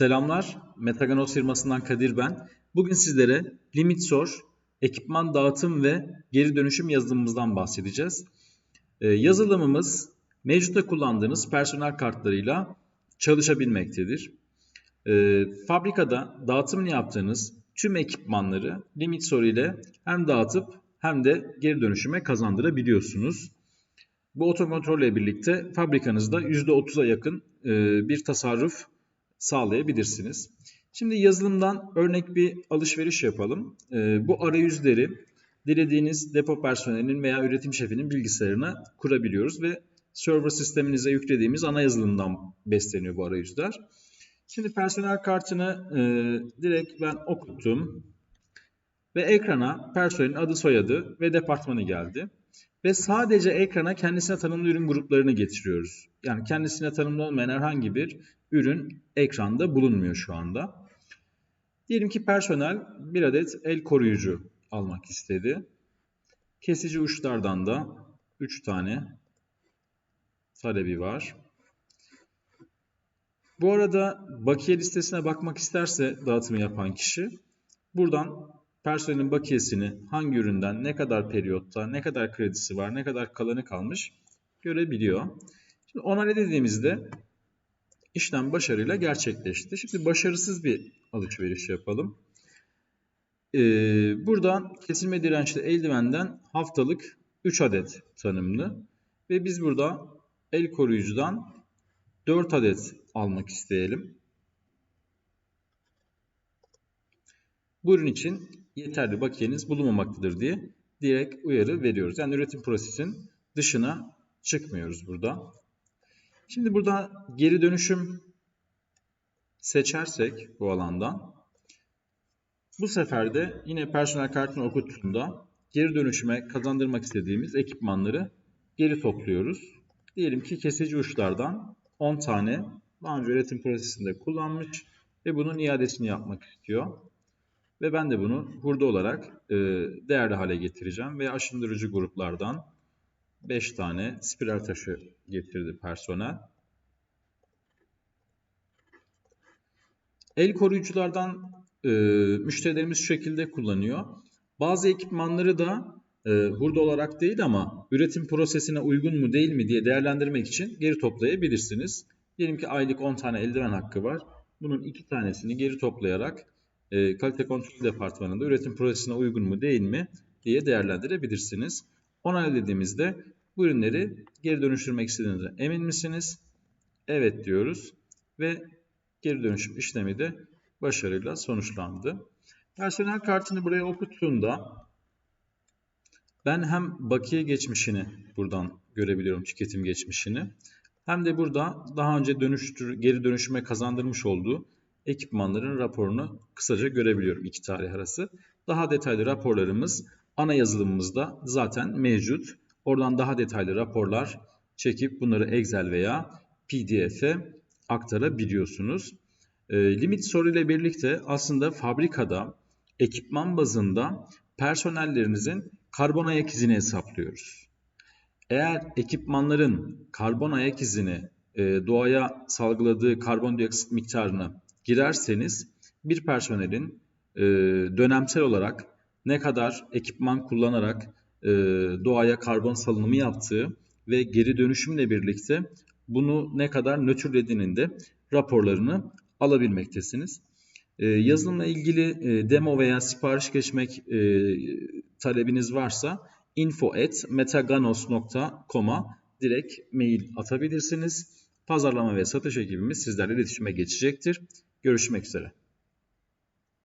Selamlar, Metaganos firmasından Kadir ben. Bugün sizlere limit sor, ekipman dağıtım ve geri dönüşüm yazılımımızdan bahsedeceğiz. Ee, yazılımımız mevcutta kullandığınız personel kartlarıyla çalışabilmektedir. Ee, fabrikada dağıtımını yaptığınız tüm ekipmanları limit soru ile hem dağıtıp hem de geri dönüşüme kazandırabiliyorsunuz. Bu otokontrolle ile birlikte fabrikanızda %30'a yakın e, bir tasarruf sağlayabilirsiniz. Şimdi yazılımdan örnek bir alışveriş yapalım. E, bu arayüzleri dilediğiniz depo personelinin veya üretim şefinin bilgisayarına kurabiliyoruz ve server sisteminize yüklediğimiz ana yazılımdan besleniyor bu arayüzler. Şimdi personel kartını e, direkt ben okuttum ve ekrana personelin adı soyadı ve departmanı geldi. Ve sadece ekrana kendisine tanımlı ürün gruplarını getiriyoruz. Yani kendisine tanımlı olmayan herhangi bir ürün ekranda bulunmuyor şu anda. Diyelim ki personel bir adet el koruyucu almak istedi. Kesici uçlardan da 3 tane talebi var. Bu arada bakiye listesine bakmak isterse dağıtımı yapan kişi buradan personelin bakiyesini hangi üründen, ne kadar periyotta, ne kadar kredisi var, ne kadar kalanı kalmış görebiliyor. Şimdi onayla dediğimizde işlem başarıyla gerçekleşti. Şimdi başarısız bir alışveriş yapalım. Ee, buradan kesilme dirençli eldivenden haftalık 3 adet tanımlı. Ve biz burada el koruyucudan 4 adet almak isteyelim. Bu ürün için yeterli bakiyeniz bulunmamaktadır diye direkt uyarı veriyoruz. Yani üretim prosesin dışına çıkmıyoruz burada. Şimdi burada geri dönüşüm seçersek bu alandan bu sefer de yine personel kartını okuttuğunda geri dönüşüme kazandırmak istediğimiz ekipmanları geri topluyoruz. Diyelim ki kesici uçlardan 10 tane daha önce üretim prosesinde kullanmış ve bunun iadesini yapmak istiyor. Ve ben de bunu hurda olarak e, değerli hale getireceğim ve aşındırıcı gruplardan 5 tane spiral taşı getirdi personel. El koruyuculardan e, müşterilerimiz şu şekilde kullanıyor. Bazı ekipmanları da e, hurda olarak değil ama üretim prosesine uygun mu değil mi diye değerlendirmek için geri toplayabilirsiniz. Diyelim ki aylık 10 tane eldiven hakkı var. Bunun 2 tanesini geri toplayarak e, kalite kontrol departmanında üretim prosesine uygun mu değil mi diye değerlendirebilirsiniz. Onay dediğimizde bu ürünleri geri dönüştürmek istediğinizde emin misiniz? Evet diyoruz ve geri dönüşüm işlemi de başarıyla sonuçlandı. Personel kartını buraya okuttuğunda ben hem bakiye geçmişini buradan görebiliyorum tüketim geçmişini hem de burada daha önce dönüştür, geri dönüşüme kazandırmış olduğu ekipmanların raporunu kısaca görebiliyorum iki tarih arası. Daha detaylı raporlarımız ana yazılımımızda zaten mevcut. Oradan daha detaylı raporlar çekip bunları Excel veya PDF'e aktarabiliyorsunuz. E, limit soru ile birlikte aslında fabrikada ekipman bazında personellerinizin karbon ayak izini hesaplıyoruz. Eğer ekipmanların karbon ayak izini e, doğaya salgıladığı karbondioksit miktarını girerseniz bir personelin e, dönemsel olarak ne kadar ekipman kullanarak e, doğaya karbon salınımı yaptığı ve geri dönüşümle birlikte bunu ne kadar nötrlediğinin de raporlarını alabilmektesiniz. E, yazılımla ilgili e, demo veya sipariş geçmek e, talebiniz varsa info.metaganos.com'a direkt mail atabilirsiniz. Pazarlama ve satış ekibimiz sizlerle iletişime geçecektir. Görüşmek üzere.